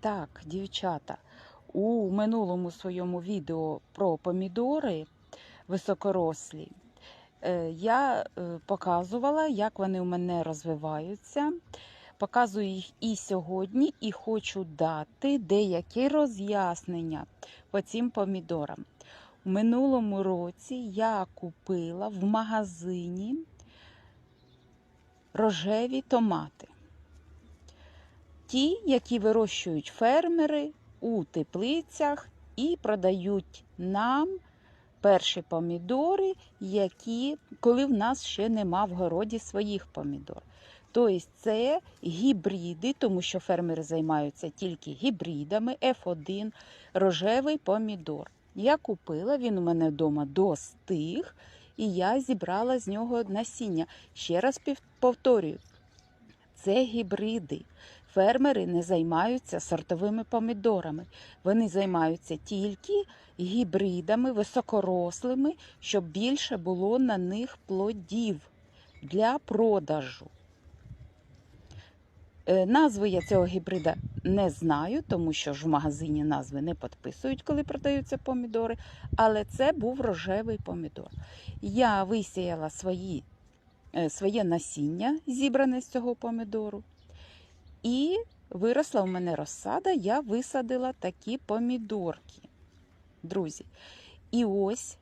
Так, дівчата, у минулому своєму відео про помідори високорослі е, я е, показувала, як вони у мене розвиваються. Показую їх і сьогодні, і хочу дати деякі роз'яснення по цим помідорам. У минулому році я купила в магазині рожеві томати. Ті, які вирощують фермери у теплицях і продають нам перші помідори, які, коли в нас ще нема в городі своїх помідор. Тобто це гібриди, тому що фермери займаються тільки гібридами F1, рожевий помідор. Я купила, він у мене вдома достиг, і я зібрала з нього насіння. Ще раз повторюю, це гібриди. Фермери не займаються сортовими помідорами. Вони займаються тільки гібридами, високорослими, щоб більше було на них плодів для продажу. Е, Назви я цього гібрида не знаю, тому що ж в магазині назви не підписують, коли продаються помідори. Але це був рожевий помідор. Я висіяла свої, е, своє насіння, зібране з цього помідору. І виросла в мене розсада, я висадила такі помідорки. Друзі. І ось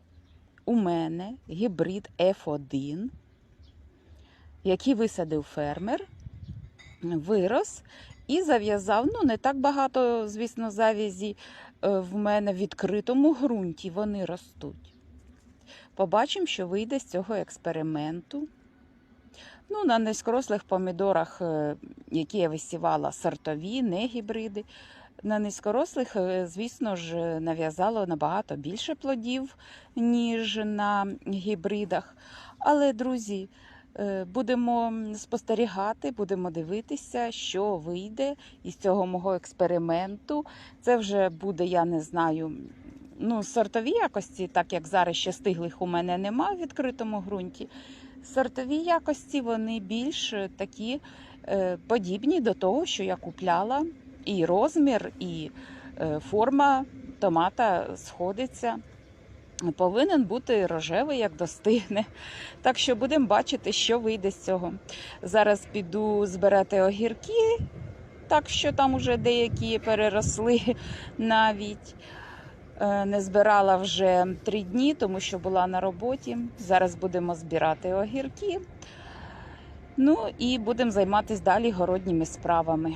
у мене гібрид F1, який висадив фермер, вирос і зав'язав. Ну, не так багато, звісно, завязі е, в мене в відкритому ґрунті вони ростуть. Побачимо, що вийде з цього експерименту. Ну, на низькорослих помідорах, е, які я висівала, сортові, не гібриди. На низькорослих, е, звісно ж, нав'язало набагато більше плодів, ніж на гібридах. Але, друзі, е, будемо спостерігати, будемо дивитися, що вийде із цього мого експерименту. Це вже буде, я не знаю, ну, сортові якості, так як зараз ще стиглих у мене нема в відкритому ґрунті. Сортові якості вони більш е, такі е, подібні до того, що я купляла. І розмір, і е, форма томата сходиться. Повинен бути рожевий, як достигне. Так що будемо бачити, що вийде з цього. Зараз піду збирати огірки, так що там уже деякі переросли навіть. Е, Не збирала вже три дні, тому що була на роботі. Зараз будемо збирати огірки. Ну і будемо займатися далі городніми справами.